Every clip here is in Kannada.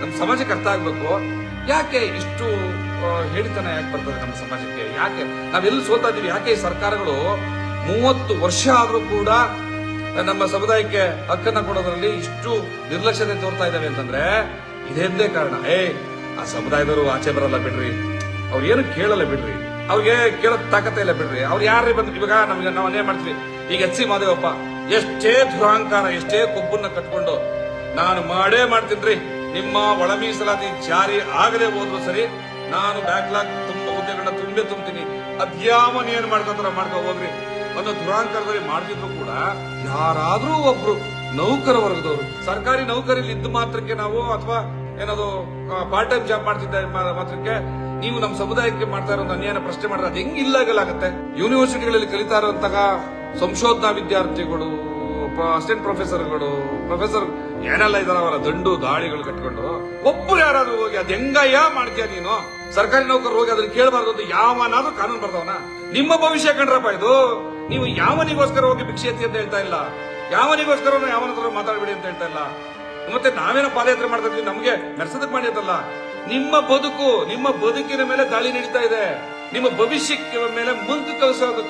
ನಮ್ಮ ಸಮಾಜಕ್ಕೆ ಅರ್ಥ ಆಗ್ಬೇಕು. ಯಾಕೆ ಇಷ್ಟು ಹೇಳಿತನ ಯಾಕೆ ಬರ್ತದೆ ನಮ್ಮ ಸಮಾಜಕ್ಕೆ? ಯಾಕೆ? ನಾವೆಲ್ಲಿ ಸೋತಾ ಇದೀವಿ ಯಾಕೆ ಈ ಸರ್ಕಾರಗಳು ಮೂವತ್ತು ವರ್ಷ ಆದರೂ ಕೂಡ ನಮ್ಮ ಸಮುದಾಯಕ್ಕೆ ಹಕ್ಕನ್ನ ಕೊಡೋದ್ರಲ್ಲಿ ಇಷ್ಟು ನಿರ್ಲಕ್ಷ್ಯತೆ ತೋರ್ತಾ ಇದ್ದಾವೆ ಅಂತಂದ್ರೆ ಇದೇ ಕಾರಣ? ಏ, ಆ ಸಮುದಾಯದವರು ಆಚೆ ಬರಲ್ಲ ಬಿಡ್ರಿ. ಅವ್ರು ಏನು ಕೇಳಲ್ಲ ಬಿಡ್ರಿ. ಅವ್ರಿಗೆ ಕೇಳೋದ್ ತಾಕತ್ತೆ ಇಲ್ಲ ಬಿಡ್ರಿ. ಅವ್ರು ಯಾರೇ ಬಂದ್ರಿ ಇವಾಗ ನಮ್ಗೆ ನಾವು ಅನ್ಯಾಯ ಮಾಡ್ತೀವಿ. ಈಗ ಎಚ್ ಸಿ ಮಾದೇವಪ್ಪ ಎಷ್ಟೇ ದುರಾಂಕಾರ ಎಷ್ಟೇ ಕೊಬ್ಬನ್ನ ಕಟ್ಕೊಂಡು, ನಾನು ಮಾಡೇ ಮಾಡ್ತೀನ್ರಿ ನಿಮ್ಮ ಒಳ ಮೀಸಲಾತಿ ಜಾರಿ ಆಗದೆ ಹೋದ್ರು ಸರಿ, ನಾನು ಬ್ಯಾಕ್ಲಾಗ್ ತುಂಬ ಹುದ್ದೆಗಳನ್ನ ತುಂಬೆ ತುಂಬ್ತೀನಿ. ಅದ್ಯಾವ ಏನ್ ಮಾಡ್ಕೊತಾರ ಮಾಡ್ಕೊ ಹೋಗ್ರಿ. ಅನ್ನೋ ದುರಾಂಕಾರದಲ್ಲಿ ಮಾಡ್ತಿದ್ರು ಕೂಡ ಯಾರಾದ್ರೂ ಒಬ್ರು ನೌಕರ ವರ್ಗದವರು, ಸರ್ಕಾರಿ ನೌಕರಿಲಿ ಇದ್ದ ಮಾತ್ರಕ್ಕೆ ನಾವು ಅಥವಾ ಏನದು ಪಾರ್ಟ್ ಟೈಮ್ ಜಾಬ್ ಮಾಡ್ತಿದ್ದ ಮಾತ್ರಕ್ಕೆ ನೀವು ನಮ್ಮ ಸಮುದಾಯಕ್ಕೆ ಮಾಡ್ತಾ ಇರೋ ಅನ್ಯಾಯ ಪ್ರಶ್ನೆ ಮಾಡಿದ್ರೆ ಅದು ಹೆಂಗ್ ಇಲ್ಲಾಗಲಾಗತ್ತೆ? ಯೂನಿವರ್ಸಿಟಿಗಳಲ್ಲಿ ಕಲಿತಾ ಇರುವಂತಹ ಸಂಶೋಧನಾ ವಿದ್ಯಾರ್ಥಿಗಳು ಅಸಿಸ್ಟೆಂಟ್ ಪ್ರೊಫೆಸರ್ಗಳು ಪ್ರೊಫೆಸರ್ ಏನೆಲ್ಲ ಇದಾರ ದಂಡು ದಾಳಿಗಳು ಕಟ್ಕೊಂಡು? ಒಬ್ಬರು ಯಾರಾದ್ರೂ ಹೋಗಿ ಅದ್ ಹೆಂಗಯ್ಯ ಮಾಡ್ತೀಯ ನೀನು? ಸರ್ಕಾರಿ ನೌಕರರು ಹೋಗಿ ಅದನ್ನ ಕೇಳಬಾರ್ದು ಅಂತ ಯಾವನಾದ್ರೂ ಕಾನೂನು ಬರ್ದವನ? ನಿಮ್ಮ ಭವಿಷ್ಯ ಕಂಡ್ರಪ್ಪ ಇದು? ನೀವು ಯಾವನಿಗೋಸ್ಕರ ಹೋಗಿ ಭಿಕ್ಷೆ ಎತ್ತಿ ಅಂತ ಹೇಳ್ತಾ ಇಲ್ಲ? ಯಾವನಿಗೋಸ್ಕರ ಯಾವನ ಹತ್ರ ಮಾತಾಡ್ಬೇಡಿ ಅಂತ ಹೇಳ್ತಾ ಇಲ್ಲ? ಮತ್ತೆ ನಾವೇನೋ ಪಾದಯಾತ್ರೆ ಮಾಡ್ತಾ ಇದ್ವಿ ನಮಗೆ ನರ್ಸದಕ್ ಮಾಡಿದಲ್ಲ ನಿಮ್ಮ ಬದುಕು, ನಿಮ್ಮ ಬದುಕಿನ ಮೇಲೆ ದಾಳಿ ನಡೀತಾ ಇದೆ. ನಿಮ್ಮ ಭವಿಷ್ಯಕ್ಕೆ ಮೇಲೆ ಮುಂದೆ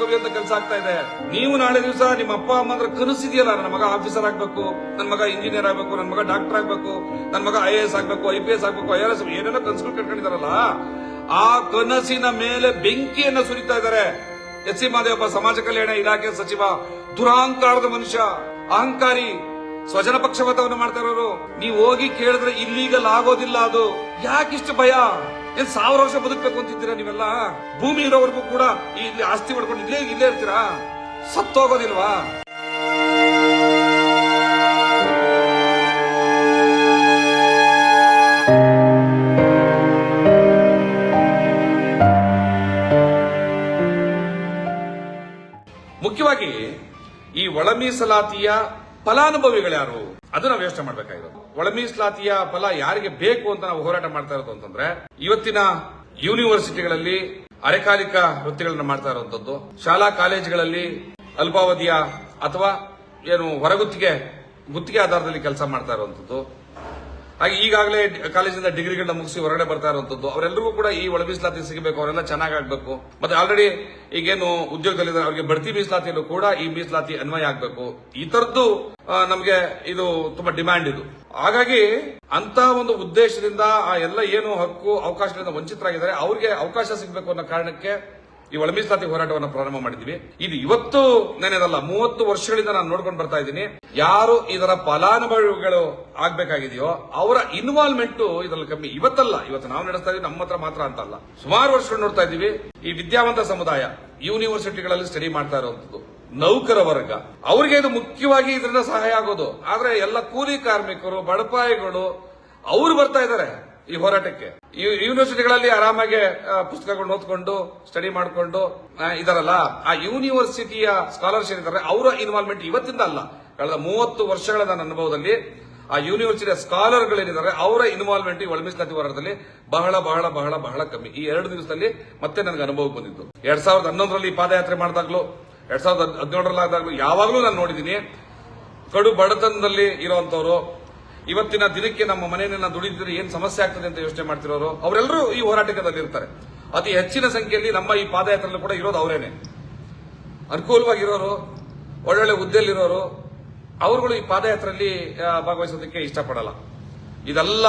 ಕವಿ ಅಂತ ಕೆಲಸ ಆಗ್ತಾ ಇದೆ. ನೀವು ನಾಳೆ ದಿವಸ ನಿಮ್ಮ ಅಪ್ಪ, ಅಮ್ಮ ಅಂದ್ರೆ ಕನಸಿದೆಯಲ್ಲ? ನನ್ನ ಮಗ ಆಫೀಸರ್ ಆಗ್ಬೇಕು, ನನ್ನ ಮಗ ಇಂಜಿನಿಯರ್ ಆಗ್ಬೇಕು, ನನ್ನ ಮಗ ಡಾಕ್ಟರ್ ಆಗ್ಬೇಕು, ನನ್ನ ಮಗ ಐ ಎ ಎಸ್ ಆಗ್ಬೇಕು, ಐ ಪಿ ಎಸ್ ಆಗ್ಬೇಕು, ಐ ಆರ್ ಎಸ್ ಏನೇನೋ ಕನಸುಗಳು ಕಟ್ಕೊಂಡಿದಾರಲ್ಲ ಆ ಕನಸಿನ ಮೇಲೆ ಬೆಂಕಿಯನ್ನ ಸುರಿತಾ ಇದ್ದಾರೆ. ಎಸ್ ಸಿ ಮಾದೇವಪ್ಪ, ಸಮಾಜ ಕಲ್ಯಾಣ ಇಲಾಖೆ ಸಚಿವ, ದುರಾಂಕಾರದ ಮನುಷ್ಯ, ಅಹಂಕಾರಿ, ಸ್ವಜನ ಪಕ್ಷಪಾತವನ್ನು ಮಾಡ್ತಾ ಇರೋರು. ನೀವು ಹೋಗಿ ಕೇಳಿದ್ರೆ ಇಲ್ಲೀಗಲ್ ಆಗೋದಿಲ್ಲ ಅದು. ಯಾಕಿಷ್ಟು ಭಯ? ಏನ್ ಸಾವಿರ ವರ್ಷ ಬದುಕಬೇಕು ಅಂತಿದ್ದೀರಾ ನೀವೆಲ್ಲ? ಭೂಮಿ ಇರೋವರೆಗೂ ಕೂಡ ಇಲ್ಲಿ ಆಸ್ತಿ ಮಾಡ್ಕೊಂಡು ಇಲ್ಲೇ ಇಲ್ಲೇ ಇರ್ತೀರಾ? ಸತ್ತೋಗೋದಿಲ್ವಾ? ಮುಖ್ಯವಾಗಿ ಈ ಒಳ ಮೀಸಲಾತಿಯ ಫಲಾನುಭವಿಗಳ್ಯಾರು ಅದು ನಾವು ಯೋಚನೆ ಮಾಡ್ಬೇಕಾಗಿರೋದು. ಒಳ ಮೀಸಲಾತಿಯ ಫಲ ಯಾರಿಗೆ ಬೇಕು ಅಂತ ನಾವು ಹೋರಾಟ ಮಾಡ್ತಾ ಇರೋದು ಅಂತಂದ್ರೆ, ಇವತ್ತಿನ ಯೂನಿವರ್ಸಿಟಿಗಳಲ್ಲಿ ಅರೆಕಾಲಿಕ ವೃತ್ತಿಗಳನ್ನು ಮಾಡ್ತಾ ಇರುವಂತದ್ದು ಶಾಲಾ ಕಾಲೇಜುಗಳಲ್ಲಿ ಅಲ್ಪಾವಧಿಯ ಅಥವಾ ಏನು ಹೊರಗುತ್ತಿಗೆ ಗುತ್ತಿಗೆ ಆಧಾರದಲ್ಲಿ ಕೆಲಸ ಮಾಡ್ತಾ ಇರುವಂತದ್ದು ಹಾಗೆ ಈಗಾಗಲೇ ಕಾಲೇಜಿಂದ ಡಿಗ್ರಿಗಳನ್ನ ಮುಗಿಸಿ ಹೊರಗಡೆ ಬರ್ತಾ ಇರುವಂತದ್ದು ಅವರೆಲ್ಲರಿಗೂ ಕೂಡ ಈ ಒಳ ಮೀಸಲಾತಿ ಸಿಗಬೇಕು, ಅವರೆಲ್ಲ ಚೆನ್ನಾಗಿ ಆಗಬೇಕು. ಮತ್ತೆ ಆಲ್ರೆಡಿ ಈಗೇನು ಉದ್ಯೋಗದಲ್ಲಿದ್ದಾರೆ, ಅವರಿಗೆ ಬಡ್ತಿ ಮೀಸಲಾತಿಯಲ್ಲೂ ಕೂಡ ಈ ಮೀಸಲಾತಿ ಅನ್ವಯ ಆಗಬೇಕು. ಈ ತರದ್ದು ನಮಗೆ ಇದು ತುಂಬಾ ಡಿಮ್ಯಾಂಡ್ ಇದು. ಹಾಗಾಗಿ ಅಂತ ಒಂದು ಉದ್ದೇಶದಿಂದ ಆ ಎಲ್ಲ ಏನು ಹಕ್ಕು ಅವಕಾಶದಿಂದ ವಂಚಿತರಾಗಿದ್ದಾರೆ, ಅವರಿಗೆ ಅವಕಾಶ ಸಿಗಬೇಕು ಅನ್ನೋ ಕಾರಣಕ್ಕೆ ಈ ಒಳ ಮೀಸಲಾತಿ ಹೋರಾಟವನ್ನು ಪ್ರಾರಂಭ ಮಾಡಿದ್ವಿ ಇದು ಇವತ್ತು ನೆನೆದಲ್ಲ, ಮೂವತ್ತು ವರ್ಷಗಳಿಂದ ನಾನು ನೋಡ್ಕೊಂಡು ಬರ್ತಾ ಇದ್ದೀನಿ. ಯಾರು ಇದರ ಫಲಾನುಭವಿಗಳು ಆಗ್ಬೇಕಾಗಿದೆಯೋ, ಅವರ ಇನ್ವಾಲ್ವ್ಮೆಂಟ್ ಇದರಲ್ಲಿ ಕಮ್ಮಿ. ಇವತ್ತಲ್ಲ, ಇವತ್ತು ನಾವು ನಡೆಸ್ತಾ ಇದೀವಿ ನಮ್ಮ ಹತ್ರ ಮಾತ್ರ ಅಂತಲ್ಲ. ಸುಮಾರು ವರ್ಷಗಳು ನೋಡ್ತಾ ಇದ್ದೀವಿ. ಈ ವಿದ್ಯಾವಂತ ಸಮುದಾಯ, ಯೂನಿವರ್ಸಿಟಿಗಳಲ್ಲಿ ಸ್ಟಡಿ ಮಾಡ್ತಾ ಇರುವಂತದ್ದು ನೌಕರ ವರ್ಗ. ಅವರಿಗೆ ಇದು ಮುಖ್ಯವಾಗಿ ಇದರಿಂದ ಸಹಾಯ ಆಗೋದು. ಆದ್ರೆ ಎಲ್ಲ ಕೂಲಿ ಕಾರ್ಮಿಕರು, ಬಡಪಾಯಿಗಳು, ಅವರು ಬರ್ತಾ ಇದ್ದಾರೆ. ಈ ಹೋರಾಟಕ್ಕೆ. ಯೂನಿವರ್ಸಿಟಿಗಳಲ್ಲಿ ಆರಾಮಾಗಿ ಪುಸ್ತಕಗಳು ಪುಸ್ತಕಗಳನ್ನ ಓದ್ಕೊಂಡು ಸ್ಟಡಿ ಮಾಡಿಕೊಂಡು ಇದಾರಲ್ಲ, ಆ ಯೂನಿವರ್ಸಿಟಿಯ ಸ್ಕಾಲರ್ಶಿಪ್ ಇದ್ದಾರೆ ಅವರ ಇನ್ವಾಲ್ವ್ಮೆಂಟ್ ಇವತ್ತಿಂದ ಅಲ್ಲ. ಕಳೆದ ಮೂವತ್ತು ವರ್ಷಗಳ ನನ್ನ ಅನುಭವದಲ್ಲಿ, ಆ ಯೂನಿವರ್ಸಿಟಿಯ ಸ್ಕಾಲರ್ಗಳೇನಿದ್ದಾರೆ ಅವರ ಇನ್ವಾಲ್ವ್ಮೆಂಟ್ ಈ ಒಳಮೀಸಲಾತಿ ಹೋರಾಟದಲ್ಲಿ ಬಹಳ ಬಹಳ ಬಹಳ ಬಹಳ ಕಮ್ಮಿ. ಈ ಎರಡು ದಿವಸದಲ್ಲಿ ಮತ್ತೆ ನನಗೆ ಅನುಭವಕ್ಕೆ ಬಂದಿತ್ತು ಎರಡ್ ಸಾವಿರದ ಹನ್ನೊಂದರಲ್ಲಿ ಪಾದಯಾತ್ರೆ ಮಾಡಿದಾಗಲೂ, ಎರಡ್ ಸಾವಿರದ ಹದಿನೇಳರಲ್ಲಾದಾಗ್ಲೂ ಯಾವಾಗಲೂ ನಾನು ನೋಡಿದ್ದೀನಿ. ಕಡು ಬಡತನದಲ್ಲಿ ಇರುವಂತವರು ಇವತ್ತಿನ ದಿನಕ್ಕೆ ನಮ್ಮ ಮನೆಯನ್ನ ದುಡಿದ್ರೆ ಏನ್ ಸಮಸ್ಯೆ ಆಗ್ತದೆ ಅಂತ ಯೋಚನೆ ಮಾಡ್ತಿರೋರು? ಅವರೆಲ್ಲರೂ ಈ ಹೋರಾಟದಲ್ಲಿ ಇರ್ತಾರೆ ಅತಿ ಹೆಚ್ಚಿನ ಸಂಖ್ಯೆಯಲ್ಲಿ ನಮ್ಮ ಈ ಪಾದಯಾತ್ರೆಯಲ್ಲಿ ಕೂಡ ಇರೋದು ಅವರೇನೆ. ಅನುಕೂಲವಾಗಿರೋರು, ಒಳ್ಳೊಳ್ಳೆ ಹುದ್ದೆಯಲ್ಲಿರೋರು, ಅವರುಗಳು ಈ ಪಾದಯಾತ್ರೆಯಲ್ಲಿ ಭಾಗವಹಿಸೋದಕ್ಕೆ ಇಷ್ಟಪಡಲ್ಲ. ಇದೆಲ್ಲ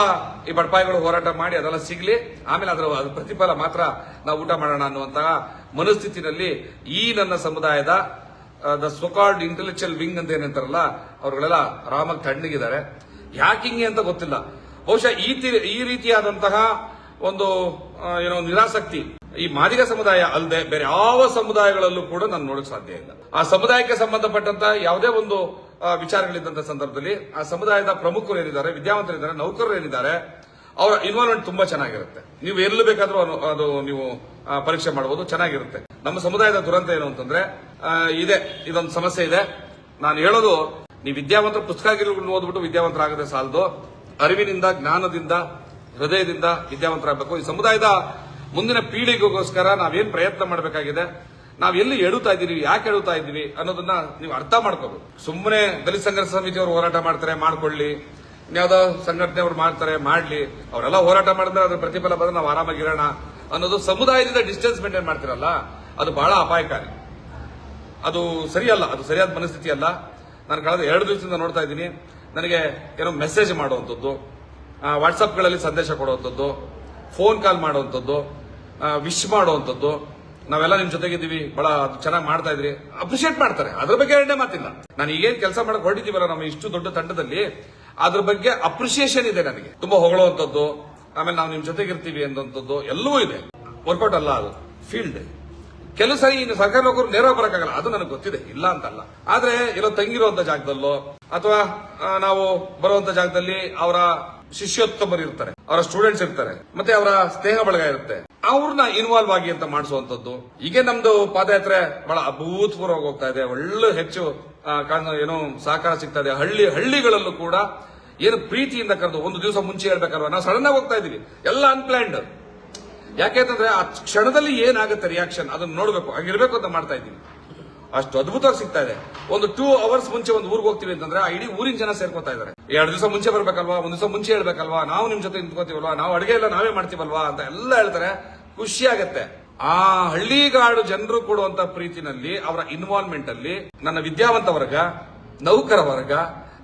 ಈ ಬಡಪಾಯಿಗಳು ಹೋರಾಟ ಮಾಡಿ ಅದೆಲ್ಲ ಸಿಗ್ಲಿ, ಆಮೇಲೆ ಅದರ ಅದ್ರ ಪ್ರತಿಫಲ ಮಾತ್ರ ನಾವು ಊಟ ಮಾಡೋಣ ಅನ್ನುವಂತಹ ಮನಸ್ಥಿತಿನಲ್ಲಿ ಈ ನನ್ನ ಸಮುದಾಯದ ದ ಸೊಕಾಲ್ಡ್ ಇಂಟೆಲೆಕ್ಚುಯಲ್ ವಿಂಗ್ ಅಂತ ಏನಂತಾರಲ್ಲ, ಅವರುಗಳೆಲ್ಲ ಆರಾಮಾಗಿ ತಣ್ಣಗಿದ್ದಾರೆ. ಯಾಕಿಂಗೆ ಅಂತ ಗೊತ್ತಿಲ್ಲ. ಬಹುಶಃ ಈ ಈ ರೀತಿಯಾದಂತಹ ಒಂದು ಏನೋ ನಿರಾಸಕ್ತಿ ಈ ಮಾದಿಗ ಸಮುದಾಯ ಅಲ್ಲದೆ ಬೇರೆ ಯಾವ ಸಮುದಾಯಗಳಲ್ಲೂ ಕೂಡ ನಾನು ನೋಡಕ್ ಸಾಧ್ಯ ಇಲ್ಲ. ಆ ಸಮುದಾಯಕ್ಕೆ ಸಂಬಂಧಪಟ್ಟಂತ ಯಾವುದೇ ಒಂದು ವಿಚಾರಗಳಿದ್ದಂಥ ಸಂದರ್ಭದಲ್ಲಿ ಆ ಸಮುದಾಯದ ಪ್ರಮುಖರು ಏನಿದ್ದಾರೆ ವಿದ್ಯಾವಂತರಿದ್ದಾರೆ ನೌಕರರು ಏನಿದ್ದಾರೆ, ಅವರ ಇನ್ವಾಲ್ವ್ಮೆಂಟ್ ತುಂಬಾ ಚೆನ್ನಾಗಿರುತ್ತೆ. ನೀವು ಎಲ್ಲಿ ಬೇಕಾದ್ರೂ ಅದು ನೀವು ಪರೀಕ್ಷೆ ಮಾಡಬಹುದು ಚೆನ್ನಾಗಿರುತ್ತೆ. ನಮ್ಮ ಸಮುದಾಯದ ದುರಂತ ಏನು ಅಂತಂದ್ರೆ ಇದೆ, ಇದೊಂದು ಸಮಸ್ಯೆ ಇದೆ. ನಾನು ಹೇಳೋದು ನೀವು ವಿದ್ಯಾವಂತರ ಪುಸ್ತಕಗಳನ್ನು ಓದ್ಬಿಟ್ಟು ವಿದ್ಯಾವಂತರಾಗದೆ ಸಾಲದು. ಅರಿವಿನಿಂದ, ಜ್ಞಾನದಿಂದ, ಹೃದಯದಿಂದ ವಿದ್ಯಾವಂತರಾಗಬೇಕು. ಈ ಸಮುದಾಯದ ಮುಂದಿನ ಪೀಳಿಗೆಗೋಸ್ಕರ ನಾವೇನ್ ಪ್ರಯತ್ನ ಮಾಡಬೇಕಾಗಿದೆ? ನಾವ್ ಎಲ್ಲಿ ಎಡುತ್ತಾ ಇದ್ದೀವಿ? ಯಾಕೆ ಹೇಳುತ್ತಾ ಇದ್ದೀವಿ ಅನ್ನೋದನ್ನ ನೀವು ಅರ್ಥ ಮಾಡ್ಕೋಬೇಕು. ಸುಮ್ಮನೆ ದಲಿತ ಸಂಘರ್ಷ ಸಮಿತಿಯವರು ಹೋರಾಟ ಮಾಡ್ತಾರೆ, ಮಾಡ್ಕೊಳ್ಳಿ. ಯಾವ್ದೋ ಸಂಘಟನೆ ಅವ್ರು ಮಾಡ್ತಾರೆ, ಮಾಡ್ಲಿ. ಅವರೆಲ್ಲ ಹೋರಾಟ ಮಾಡಿದ್ರೆ ಅದ್ರ ಪ್ರತಿಫಲ ಬಂದ್ರೆ ನಾವು ಆರಾಮಾಗಿರೋಣ ಅನ್ನೋದು ಸಮುದಾಯದಿಂದ ಡಿಸ್ಟೆನ್ಸ್ ಮೇಂಟೈನ್ ಮಾಡ್ತಿರಲ್ಲ, ಅದು ಬಹಳ ಅಪಾಯಕಾರಿ. ಅದು ಸರಿಯಲ್ಲ, ಅದು ಸರಿಯಾದ ಮನಸ್ಥಿತಿ ಅಲ್ಲ ನಾನು ಕಳೆದ ಎರಡು ದಿವಸದಿಂದ ನೋಡ್ತಾ ಇದ್ದೀನಿ. ನನಗೆ ಏನೋ ಮೆಸೇಜ್ ಮಾಡುವಂಥದ್ದು ವಾಟ್ಸಪ್ಗಳಲ್ಲಿ ಸಂದೇಶ ಕೊಡುವಂಥದ್ದು ಫೋನ್ ಕಾಲ್ ಮಾಡುವಂಥದ್ದು ವಿಶ್ ಮಾಡುವಂಥದ್ದು. ನಾವೆಲ್ಲ ನಿಮ್ ಜೊತೆಗಿದ್ದೀವಿ, ಬಹಳ ಚೆನ್ನಾಗಿ ಮಾಡ್ತಾ ಇದ್ರಿ. ಅಪ್ರಿಶಿಯೇಟ್ ಮಾಡ್ತಾರೆ. ಅದ್ರ ಬಗ್ಗೆ ಎರಡನೇ ಮಾತಿಲ್ಲ. ನಾನು ಈಗೇನು ಕೆಲಸ ಮಾಡಕ್ ಹೊರಟಿದ್ದೀವಲ್ಲ ನಮ್ಮ ಇಷ್ಟು ದೊಡ್ಡ ತಂಡದಲ್ಲಿ, ಅದ್ರ ಬಗ್ಗೆ ಅಪ್ರಿಷಿಯೇಷನ್ ಇದೆ ನನಗೆ. ತುಂಬಾ ಹೊಗಳುವಂಥದ್ದು, ಆಮೇಲೆ ನಾವು ನಿಮ್ ಜೊತೆಗಿರ್ತೀವಿ ಅನ್ನೋಂಥದ್ದು ಎಲ್ಲವೂ ಇದೆ. ವರ್ಕೌಟ್ ಅಲ್ಲ ಅದು ಫೀಲ್ಡ್ ಕೆಲವು ಸರಿ ಇನ್ನು ಸರ್ಕಾರಿ ನೌಕರು ನೇರ ಬರಕ್ಕಾಗಲ್ಲ. ಅದು ನನಗೆ ಗೊತ್ತಿದೆ. ಇಲ್ಲ ಅಂತಲ್ಲ. ಆದ್ರೆ ಎಲ್ಲೋ ತಂಗಿರುವಂತ ಜಾಗದಲ್ಲೋ, ಅಥವಾ ನಾವು ಬರುವಂತ ಜಾಗದಲ್ಲಿ ಅವರ ಶಿಷ್ಯೋತ್ತಮರು ಇರ್ತಾರೆ, ಅವರ ಸ್ಟೂಡೆಂಟ್ಸ್ ಇರ್ತಾರೆ, ಮತ್ತೆ ಅವರ ಸ್ನೇಹ ಬಳಗ ಇರುತ್ತೆ. ಅವ್ರನ್ನ ಇನ್ವಾಲ್ವ್ ಆಗಿ ಅಂತ ಮಾಡಿಸುವಂತದ್ದು. ಈಗ ನಮ್ದು ಪಾದಯಾತ್ರೆ ಬಹಳ ಅಭೂತಪೂರ್ವವಾಗಿ ಹೋಗ್ತಾ ಇದೆ. ಒಳ್ಳೆ ಹೆಚ್ಚು ಏನೋ ಸಹಕಾರ ಸಿಗ್ತಾ ಇದೆ. ಹಳ್ಳಿ, ಹಳ್ಳಿಗಳಲ್ಲೂ ಕೂಡ ಏನು ಪ್ರೀತಿಯಿಂದ ಕರೆದು ಒಂದು ದಿವಸ ಮುಂಚೆ ಹೇಳ್ಬೇಕಲ್ವಾ ನಾವು ಸಡನ್ ಆಗಿ ಹೋಗ್ತಾ ಇದೀವಿ ಎಲ್ಲ ಅನ್ಪ್ಲಾನ್ಡ್ ಯಾಕೆಂತಂದ್ರೆ ಆ ಕ್ಷಣದಲ್ಲಿ ಏನಾಗುತ್ತೆ ರಿಯಾಕ್ಷನ್ ಅದನ್ನ ನೋಡಬೇಕು. ಹಾಗಿರ್ಬೇಕು ಅಂತ ಮಾಡ್ತಾ ಇದ್ದೀನಿ. ಅಷ್ಟು ಅದ್ಭುತವಾಗಿ ಸಿಗ್ತಾ ಇದೆ. ಒಂದು ಟೂ ಅವರ್ಸ್ ಮುಂಚೆ ಒಂದು ಊರಿಗೆ ಹೋಗ್ತೀವಿ ಅಂತಂದ್ರೆ ಆ ಇಡೀ ಊರಿನ ಜನ ಸೇರ್ಕೋತಾ ಇದಾರೆ. ಎರಡು ದಿವಸ ಮುಂಚೆ ಬರ್ಬೇಕಲ್ವಾ? ಒಂದು ದಿವಸ ಮುಂಚೆ ಹೇಳ್ಬೇಕಲ್ವಾ? ನಾವು ನಿಮ್ ಜೊತೆ ನಿಂತ್ಕೋತೀವಲ್ವಾ? ನಾವು ಅಡುಗೆ ಎಲ್ಲ ನಾವೇ ಮಾಡ್ತೀವಲ್ವಾ? ಅಂತ ಎಲ್ಲ ಹೇಳ್ತಾರೆ. ಖುಷಿ ಆಗತ್ತೆ. ಆ ಹಳ್ಳಿಗಾಡು ಜನರು ಕೊಡುವಂತ ಪ್ರೀತಿನಲ್ಲಿ, ಅವರ ಇನ್ವಾಲ್ವ್ಮೆಂಟ್ ಅಲ್ಲಿ ನನ್ನ ವಿದ್ಯಾವಂತ ವರ್ಗ, ನೌಕರ ವರ್ಗ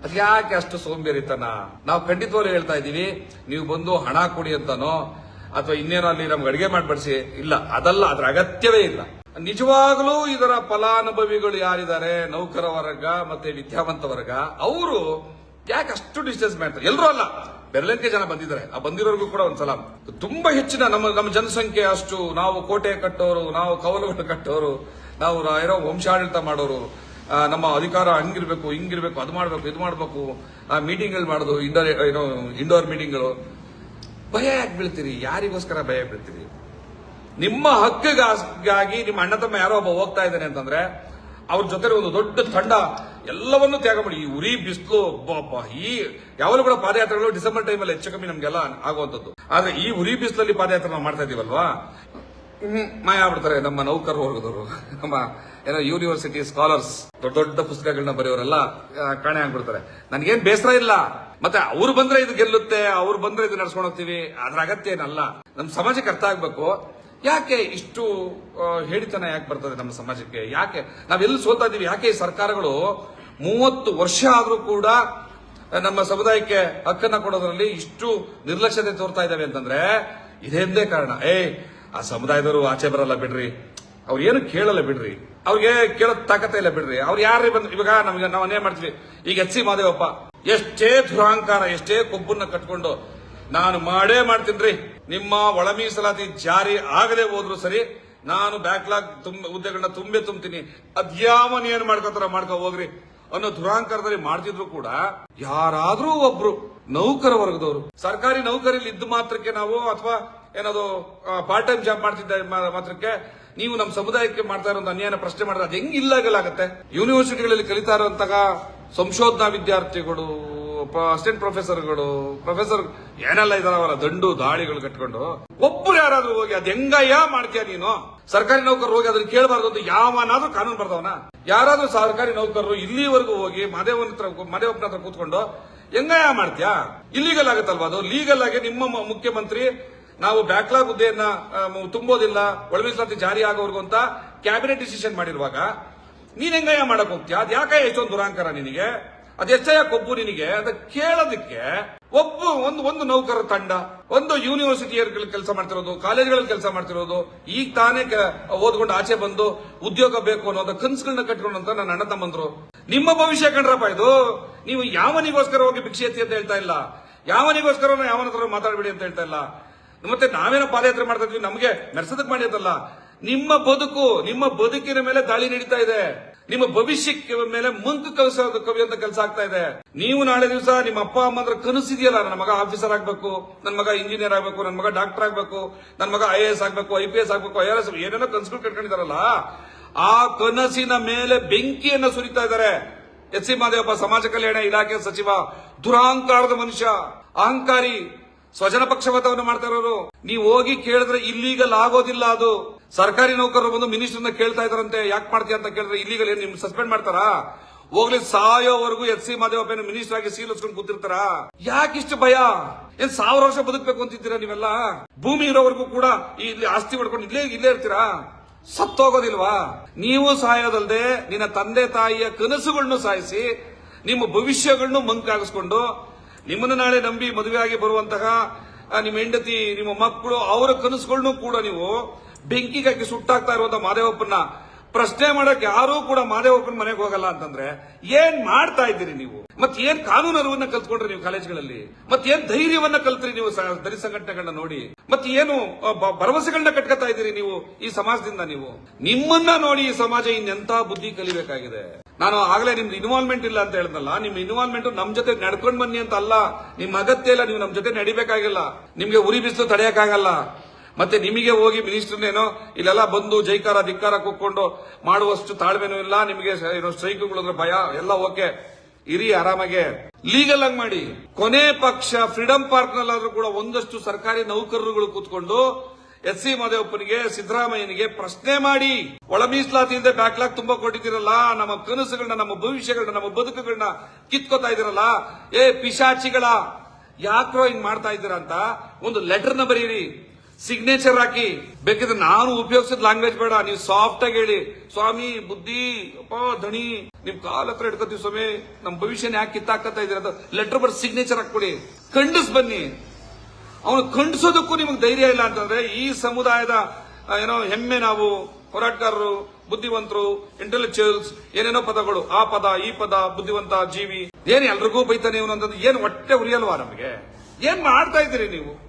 ಅದ್ಯಾಕೆ ಅಷ್ಟು ಸೋಂಬೇರಿತನ? ನಾವು ಖಂಡಿತವಾಗ್ಲೂ ಹೇಳ್ತಾ ಇದೀವಿ ನೀವು ಬಂದು ಹಣ ಕೊಡಿ ಅಂತನೋ ಅಥವಾ ಇನ್ನೇನೋ ಅಲ್ಲಿ ನಮ್ಗೆ ಅಡಿಗೆ ಮಾಡ್ಬಡಿಸಿ ಇಲ್ಲ. ಅದಲ್ಲ ಅದರ ಅಗತ್ಯವೇ ಇಲ್ಲ. ನಿಜವಾಗಲೂ ಇದರ ಫಲಾನುಭವಿಗಳು ಯಾರಿದ್ದಾರೆ? ನೌಕರ ವರ್ಗ ಮತ್ತೆ ವಿದ್ಯಾವಂತ ವರ್ಗ. ಅವರು ಯಾಕೆ ಅಷ್ಟು ಡಿಸ್ಟೆನ್ಸ್ ಮಾಡ್ತಾರೆ? ಎಲ್ಲರೂ ಅಲ್ಲ. ಬೆರಳೆಂಕೆ ಜನ ಬಂದಿದ್ದಾರೆ. ಆ ಬಂದಿರೋರ್ಗೂ ಕೂಡ ಒಂದ್ಸಲ. ತುಂಬಾ ಹೆಚ್ಚಿನ ನಮ್ಮ ನಮ್ಮ ಜನಸಂಖ್ಯೆ ಅಷ್ಟು. ನಾವು ಕೋಟೆ ಕಟ್ಟೋರು, ನಾವು ಕವಲುಗಳು ಕಟ್ಟೋರು, ನಾವು ರಾ- ಏನೋ ವಂಶಾಡಳಿತ ಮಾಡೋರು ನಮ್ಮ ಅಧಿಕಾರ ಹಂಗಿರ್ಬೇಕು, ಹಿಂಗಿರ್ಬೇಕು, ಅದು ಮಾಡ್ಬೇಕು, ಇದು ಮಾಡ್ಬೇಕು ಮೀಟಿಂಗ್ಗಳು ಮಾಡೋದು ಇಂಡೋರ್ ಏನೋ ಇಂಡೋರ್ ಮೀಟಿಂಗ್ಗಳು ಭಯ ಯಾಕೆ ಬೀಳ್ತೀರಿ? ಯಾರಿಗೋಸ್ಕರ ಭಯ ಬೀಳ್ತೀರಿ? ನಿಮ್ಮ ಹಕ್ಕಿಗಾಗಿ ನಿಮ್ಮ ಅಣ್ಣ ತಮ್ಮ ಯಾರೋ ಒಬ್ಬ ಹೋಗ್ತಾ ಇದ್ದಾನೆ ಅಂತಂದ್ರೆ ಅವ್ರ ಜೊತೆ ಒಂದು ದೊಡ್ಡ ತಂಡ ಎಲ್ಲವನ್ನೂ ತ್ಯಾಗ ಮಾಡಿ, ಈ ಉರಿ, ಬಿಸಿಲು ಈ ಯಾವಾಗಲೂ ಕೂಡ ಪಾದಯಾತ್ರೆಗಳು ಡಿಸೆಂಬರ್ ಟೈಮಲ್ಲಿ ಹೆಚ್ಚು ಕಮ್ಮಿ ನಮ್ಗೆಲ್ಲ ಆಗುವಂಥದ್ದು. ಆದ್ರೆ ಈ ಉರಿ, ಬಿಸಿಲಲ್ಲಿ ಪಾದಯಾತ್ರೆ ನಾವು ಮಾಡ್ತಾ ಇದೀವಲ್ವಾ ಮಾಯ ಆಗ್ಬಿಡ್ತಾರೆ ನಮ್ಮ ನೌಕರ ವರ್ಗದವರು ನಮ್ಮ ಏನೋ ಯೂನಿವರ್ಸಿಟಿ ಸ್ಕಾಲರ್ಸ್ ದೊಡ್ಡ ದೊಡ್ಡ ಪುಸ್ತಕಗಳನ್ನ ಬರೆಯೋರೆಲ್ಲ ಕಾಣೆ ಆಗ್ಬಿಡ್ತಾರೆ. ನನ್ಗೇನ್ ಬೇಸರ ಇಲ್ಲ. ಮತ್ತೆ ಅವ್ರು ಬಂದ್ರೆ ಇದು ಗೆಲ್ಲುತ್ತೆ, ಅವ್ರು ಬಂದ್ರೆ ಇದು ನಡ್ಸ್ಕೊಂಡು ಹೋಗ್ತೀವಿ ಅದ್ರ ಅಗತ್ಯ ಏನಲ್ಲ. ನಮ್ಮ ಸಮಾಜಕ್ಕೆ ಅರ್ಥ ಆಗ್ಬೇಕು. ಯಾಕೆ ಇಷ್ಟು ಹೇಳಿತನ ಯಾಕೆ ಬರ್ತದೆ ನಮ್ಮ ಸಮಾಜಕ್ಕೆ? ಯಾಕೆ? ನಾವೆಲ್ಲಿ ಸೋತಾ ಇದೀವಿ ಯಾಕೆ ಈ ಸರ್ಕಾರಗಳು ಮೂವತ್ತು ವರ್ಷ ಆದರೂ ಕೂಡ ನಮ್ಮ ಸಮುದಾಯಕ್ಕೆ ಹಕ್ಕನ್ನ ಕೊಡೋದ್ರಲ್ಲಿ ಇಷ್ಟು ನಿರ್ಲಕ್ಷ್ಯತೆ ತೋರ್ತಾ ಇದ್ದಾವೆ ಅಂತಂದ್ರೆ ಇದೇಂದೇ ಕಾರಣ. ಏ ಆ ಸಮುದಾಯದವರು ಆಚೆ ಬರಲ್ಲ ಬಿಡ್ರಿ. ಅವ್ರು ಏನು ಕೇಳಲ್ಲ ಬಿಡ್ರಿ. ಅವ್ರಿಗೆ ಕೇಳೋದ್ ತಾಕತ್ತೆ ಇಲ್ಲ ಬಿಡ್ರಿ. ಅವ್ರು ಯಾರೇ ಬಂದ್ರು ಇವಾಗ ನಮ್ಗೆ ನಾವು ಏನ್ ಮಾಡ್ತೀವಿ. ಈಗ ಎಚ್ ಸಿ ಮಾದೇವಪ್ಪ, ಎಷ್ಟೇ ದುರಹಂಕಾರ ಎಷ್ಟೇ ಕೊಬ್ಬನ್ನ ಕಟ್ಕೊಂಡು, ನಾನು ಮಾಡೇ ಮಾಡ್ತೀನಿ ನಿಮ್ಮ ಒಳ ಮೀಸಲಾತಿ ಜಾರಿ ಆಗದೆ ಹೋದ್ರು ಸರಿ, ನಾನು ಬ್ಯಾಕ್ಲಾಗ್ ತುಂಬ ಹುದ್ದೆಗಳನ್ನ ತುಂಬೆ ತುಂಬ್ತೀನಿ. ಅದ್ಯಾವ ಏನ್ ಮಾಡ್ಕೋತಾರ ಮಾಡ್ಕೊ ಹೋಗ್ರಿ. ಅನ್ನೋ ದುರಾಂಕಾರದಲ್ಲಿ ಮಾಡ್ತಿದ್ರು ಕೂಡ, ಯಾರಾದ್ರೂ ಒಬ್ರು ನೌಕರ ವರ್ಗದವರು. ಸರ್ಕಾರಿ ನೌಕರಿಲಿ ಇದ್ದ ಮಾತ್ರಕ್ಕೆ ನಾವು, ಅಥವಾ ಏನದು ಪಾರ್ಟ್ ಟೈಮ್ ಜಾಬ್ ಮಾಡ್ತಿದ್ದ ಮಾತ್ರಕ್ಕೆ ನೀವು ನಮ್ಮ ಸಮುದಾಯಕ್ಕೆ ಮಾಡ್ತಾ ಇರೋ ಅನ್ಯಾಯನ ಪ್ರಶ್ನೆ ಮಾಡಿದ್ರೆ ಅದು ಹೆಂಗ್ ಇಲ್ಲಾಗಲಾಗತ್ತೆ ಯೂನಿವರ್ಸಿಟಿಗಳಲ್ಲಿ ಕಲಿತಾ ಇರುವಂತಹ ಸಂಶೋಧನಾ ವಿದ್ಯಾರ್ಥಿಗಳು ಅಸಿಸ್ಟೆಂಟ್ ಪ್ರೊಫೆಸರ್ಗಳು ಪ್ರೊಫೆಸರ್ ಏನೆಲ್ಲ ಇದಾರವಲ್ಲ, ದಂಡು ದಾಳಿಗಳು ಕಟ್ಕೊಂಡು, ಒಬ್ರು ಯಾರಾದ್ರೂ ಹೋಗಿ ಅದ್ ಹೆಂಗಯ್ಯ ಮಾಡ್ತೀಯ ನೀನು? ಸರ್ಕಾರಿ ನೌಕರರು ಹೋಗಿ ಅದನ್ನ ಕೇಳಬಾರ್ದು ಅಂತ ಯಾವನಾದ್ರೂ ಕಾನೂನು ಬರ್ದವನ? ಯಾರಾದ್ರೂ ಸರ್ಕಾರಿ ನೌಕರರು ಇಲ್ಲಿವರೆಗೂ ಹೋಗಿ ಮದೇವನ ಹತ್ರ ಮಾದೇವಪ್ಪನ ಹತ್ರ ಕೂತ್ಕೊಂಡು, ಹೆಂಗಯ್ಯ ಮಾಡ್ತೀಯಾ? ಇಲ್ಲಿಗಲ್ ಆಗುತ್ತಲ್ವಾ ಅದು? ಲೀಗಲ್ ಆಗಿ ನಿಮ್ಮ ಮುಖ್ಯಮಂತ್ರಿ ನಾವು ಬ್ಯಾಕ್ಲಾಗ್ ಹುದ್ದೆಯನ್ನ ತುಂಬೋದಿಲ್ಲ ಒಳ ಜಾರಿ ಆಗೋರ್ಗು ಅಂತ ಕ್ಯಾಬಿನೆಟ್ ಡಿಸಿಷನ್ ಮಾಡಿರುವಾಗ, ನೀನ್ ಹೆಂಗಯ್ಯ ಮಾಡಕ್ ಹೋಗ್ತೀಯ? ಅದ್ ಯಾಕೆ ಎಷ್ಟೊಂದು ದುರಾಂಕರ ನಿನಗೆ? ಅದೆಷ್ಟಯ್ಯ ಕೊಬ್ಬು ನಿನಗೆ? ಅದ ಕೇಳೋದಕ್ಕೆ ಒಬ್ಬ, ಒಂದು ಒಂದು ನೌಕರರ ತಂಡ, ಒಂದು ಯೂನಿವರ್ಸಿಟಿಯಲ್ಲಿ ಕೆಲಸ ಮಾಡ್ತಿರೋದು ಕಾಲೇಜ್ಗಳಲ್ಲಿ ಕೆಲಸ ಮಾಡ್ತಿರೋದು, ಈಗ ತಾನೇ ಓದ್ಕೊಂಡು ಆಚೆ ಬಂದು ಉದ್ಯೋಗ ಬೇಕು ಅನ್ನೋದ ಕನ್ಸುಗಳನ್ನ ಅಂತ ನನ್ನ ಅಣ್ಣ ತಮ್ಮಂದ್ರು. ನಿಮ್ಮ ಭವಿಷ್ಯ ಕಂಡ್ರಪ್ಪ ಇದು? ನೀವು ಯಾವನಿಗೋಸ್ಕರ ಹೋಗಿ ಭಿಕ್ಷೆ ಎತ್ತಿ ಅಂತ ಹೇಳ್ತಾ ಇಲ್ಲ? ಯಾವನಿಗೋಸ್ಕರ ಯಾವನ ಹತ್ರ ಮಾತಾಡಬೇಡಿ ಅಂತ ಹೇಳ್ತಾ ಇಲ್ಲ? ಮತ್ತೆ ನಾವೇನೋ ಪಾದಯಾತ್ರೆ ಮಾಡ್ತಾ ಇದ್ವಿ, ನಮಗೆ ನಡ್ಸೋದಕ್ ಮಾಡಿದಲ್ಲ ನಿಮ್ಮ ಬದುಕು, ನಿಮ್ಮ ಬದುಕಿನ ಮೇಲೆ ದಾಳಿ ನಡೀತಾ ಇದೆ. ನಿಮ್ಮ ಭವಿಷ್ಯಕ್ಕೆ ಮೇಲೆ ಮಂಕು ಕವಿ ಅಂತ ಕೆಲಸ ಆಗ್ತಾ ಇದೆ. ನೀವು ನಾಳೆ ದಿವಸ ನಿಮ್ಮ ಅಪ್ಪ, ಅಮ್ಮ ಹತ್ರ ಕನಸಿದೆಯಲ್ಲ, ನನ್ನ ಮಗ ಆಫೀಸರ್ ಆಗ್ಬೇಕು, ನನ್ನ ಮಗ ಇಂಜಿನಿಯರ್ ಆಗ್ಬೇಕು, ನನ್ನ ಮಗ ಡಾಕ್ಟರ್ ಆಗ್ಬೇಕು, ನನ್ನ ಮಗ ಐ ಎ ಎಸ್ ಆಗ್ಬೇಕು, ಐ ಪಿ ಎಸ್ ಆಗ್ಬೇಕು, ಐ ಆರ್ ಎಸ್, ಏನೇನೋ ಕನಸುಗಳು ಕಟ್ಕೊಂಡಿದಾರಲ್ಲ ಆ ಕನಸಿನ ಮೇಲೆ ಬೆಂಕಿಯನ್ನ ಸುರಿತಾ ಇದ್ದಾರೆ. ಎಸ್ ಸಿ ಮಾದೇವಪ್ಪ, ಸಮಾಜ ಕಲ್ಯಾಣ ಇಲಾಖೆ ಸಚಿವ, ದುರಾಂಕಾರದ ಮನುಷ್ಯ, ಅಹಂಕಾರಿ ಸ್ವಜನ ಪಕ್ಷಪಾತವನ್ನು ಮಾಡ್ತಾ ಇರೋರು. ನೀವು ಹೋಗಿ ಕೇಳಿದ್ರೆ ಇಲ್ಲೀಗಲ್ ಆಗೋದಿಲ್ಲ ಅದು. ಸರ್ಕಾರಿ ನೌಕರರು ಬಂದು ಮಿನಿಸ್ಟರ್ನ ಕೇಳ್ತಾ ಇದಾರಂತೆ ಯಾಕೆ ಮಾಡ್ತೀಯ ಅಂತ ಕೇಳಿದ್ರೆ ಇಲ್ಲೀಗಲ್ ಏನ್ ನಿಮ್ ಸಸ್ಪೆಂಡ್ ಮಾಡ್ತಾರಾ? ಹೋಗ್ಲಿ, ಸಾಯೋವರೆಗೂ ಎಚ್ ಸಿ ಮಾದೇವಪ್ಪನ ಮಿನಿಸ್ಟರ್ ಆಗಿ ಸೀಲ್ ಹಚ್ಕೊಂಡು ಕೂತಿರ್ತಾರ? ಯಾಕಿಷ್ಟು ಭಯ? ಏನ್ ಸಾವಿರ ವರ್ಷ ಬದುಕಬೇಕು ಅಂತಿದ್ದೀರಾ ನೀವೆಲ್ಲ? ಭೂಮಿ ಇರೋವರೆಗೂ ಕೂಡ ಇಲ್ಲಿ ಆಸ್ತಿ ಪಡ್ಕೊಂಡು ಇಲ್ಲೇ ಇಲ್ಲೇ ಇರ್ತೀರಾ? ಸತ್ತೋಗೋದಿಲ್ವಾ? ನೀವು ಸಾಯೋದಲ್ದೆ ನಿನ್ನ ತಂದೆ ತಾಯಿಯ ಕನಸುಗಳನ್ನು ಸಾಯಿಸಿ, ನಿಮ್ಮ ಭವಿಷ್ಯಗಳನ್ನು ಮಂಕಾಗಿಸ್ಕೊಂಡು ನಿಮ್ಮನ್ನ ನಾಳೆ ನಂಬಿ ಮದುವೆಯಾಗಿ ಬರುವಂತಹ ನಿಮ್ಮ ಹೆಂಡತಿ, ನಿಮ್ಮ ಮಕ್ಕಳು, ಅವರ ಕನಸುಗಳನ್ನು ಕೂಡ ನೀವು ಬೆಂಕಿಗಾಗಿ ಸುಟ್ಟಾಗ್ತಾ ಇರುವಂತಹ ಇರುವಂತ ಮಾದೇವಪ್ಪನ ಪ್ರಶ್ನೆ ಮಾಡಕ್ ಯಾರೂ ಕೂಡ ಮಾದೇವಪ್ಪನ ಮನೆಗೆ ಹೋಗಲ್ಲ ಅಂತಂದ್ರೆ ಏನ್ ಮಾಡ್ತಾ ಇದ್ದೀರಿ ನೀವು? ಮತ್ ಏನ್ ಕಾನೂನು ಅರಿವನ್ನ ಕಲ್ತ್ಕೊಂಡ್ರಿ ನೀವು ಕಾಲೇಜ್ಗಳಲ್ಲಿ? ಮತ್ ಏನ್ ಧೈರ್ಯವನ್ನ ಕಲ್ತ್ರಿ ನೀವು ದಲಿತ ಸಂಘಟನೆಗಳನ್ನ ನೋಡಿ? ಮತ್ ಏನು ಭರವಸೆಗಳನ್ನ ಕಟ್ಕೊತಾ ಇದ್ದೀರಿ ನೀವು ಈ ಸಮಾಜದಿಂದ ನೀವು? ನಿಮ್ಮನ್ನ ನೋಡಿ ಈ ಸಮಾಜ ಇನ್ನೆಂತ ಬುದ್ಧಿ ಕಲಿಬೇಕಾಗಿದೆ. ನಾನು ಆಗಲೇ ನಿಮ್ದು ಇನ್ವಾಲ್ವ್ಮೆಂಟ್ ಇಲ್ಲ ಅಂತ ಹೇಳಿದ್ನಲ್ಲ ನಿಮ್ ಇನ್ವಾಲ್ವ್ಮೆಂಟ್ ನಮ್ ಜೊತೆ ನಡ್ಕೊಂಡ್ ಬನ್ನಿ ಅಂತ ಅಲ್ಲ. ನಿಮ್ ಅಗತ್ಯ ಇಲ್ಲ, ನೀವು ನಮ್ ಜೊತೆ ನಡಿಬೇಕಾಗಿಲ್ಲ. ನಿಮ್ಗೆ ಉರಿ ಬಿಸಿಲು ತಡೆಯಕ್ಕಾಗಲ್ಲ. ಮತ್ತೆ ನಿಮಗೆ ಹೋಗಿ ಮಿನಿಸ್ಟರ್ನೇನೋ ಇಲ್ಲೆಲ್ಲ ಬಂದು ಜೈಕಾರ ಧಿಕ್ಕಾರ ಕೂತ್ಕೊಂಡು ಮಾಡುವಷ್ಟು ತಾಳ್ಮೆನೂ ಇಲ್ಲ, ನಿಮಗೆ ಏನೋ ಸ್ಟ್ರೈಕ್ಗಳ ಭಯ, ಎಲ್ಲ ಓಕೆ ಇರಿ ಆರಾಮಾಗೆ. ಲೀಗಲ್ ಆಗಿ ಮಾಡಿ. ಕೊನೆ ಪಕ್ಷ ಫ್ರೀಡಂ ಪಾರ್ಕ್ ನಲ್ಲಾದ್ರೂ ಕೂಡ ಒಂದಷ್ಟು ಸರ್ಕಾರಿ ನೌಕರರುಗಳು ಕೂತ್ಕೊಂಡು ಎಸ್ ಸಿ ಮಾದೇವಪ್ಪನಿಗೆ, ಸಿದ್ದರಾಮಯ್ಯನಿಗೆ ಪ್ರಶ್ನೆ ಮಾಡಿ. ಒಳ ಮೀಸಲಾತಿಯಿಂದ ಬ್ಯಾಕ್ಲಾಗ್ ತುಂಬಾ ಕೊಟ್ಟಿದ್ದೀರಲ್ಲ, ನಮ್ಮ ಕನಸುಗಳನ್ನ, ನಮ್ಮ ಭವಿಷ್ಯಗಳನ್ನ, ನಮ್ಮ ಬದುಕುಗಳನ್ನ ಕಿತ್ಕೋತಾ ಇದೀರಲ್ಲ ಏ ಪಿಶಾಚಿಗಳ ಯಾಕ್ರೋ ಹಿಂಗ್ ಮಾಡ್ತಾ ಇದ್ದೀರಾ ಅಂತ ಒಂದು ಲೆಟರ್ನ ಬರೀರಿ. ಸಿಗ್ನೇಚರ್ ಹಾಕಿ. ಬೇಕಿದ್ರೆ ನಾನು ಉಪಯೋಗಿಸಿದ ಲ್ಯಾಂಗ್ವೇಜ್ ಬೇಡ. ನೀವು ಸಾಫ್ಟ್ ಆಗಿ ಹೇಳಿ. ಸ್ವಾಮಿ, ಬುದ್ಧಿ, ಅಪ್ಪ, ಧಣಿ. ನಿಮ್ ಕಾಲ ಹತ್ರ ಸ್ವಾಮಿ. ನಮ್ ಭವಿಷ್ಯನ ಯಾಕೆ ಕಿತ್ತಾಕತ್ತಾ ಇದೀರ ಅಂತ ಲೆಟರ್ ಬರ್ ಸಿಗ್ನೇಚರ್ ಹಾಕೊಡಿ ಖಂಡಿಸ್ ಬನ್ನಿ. ಅವನು ಖಂಡಿಸೋದಕ್ಕೂ ನಿಮಗೆ ಧೈರ್ಯ ಇಲ್ಲ ಅಂತಂದ್ರೆ ಈ ಸಮುದಾಯದ ಏನೋ ಹೆಮ್ಮೆ ನಾವು, ಹೋರಾಟಗಾರರು, ಬುದ್ಧಿವಂತರು ಇಂಟೆಲೆಕ್ಚುಯಲ್ಸ್ ಏನೇನೋ ಪದಗಳು. ಆ ಪದ, ಈ ಪದ, ಬುದ್ಧಿವಂತ, ಜೀವಿ. ಏನ್ ಎಲ್ರಿಗೂ ಬೈತಾನೆ ಇವನು ಅಂತಂದ್ರೆ ಏನ್ ಹೊಟ್ಟೆ ಉರಿಯಲ್ವಾ ನಮಗೆ? ಏನ್ ಮಾಡ್ತಾ ಇದ್ದೀರಿ ನೀವು?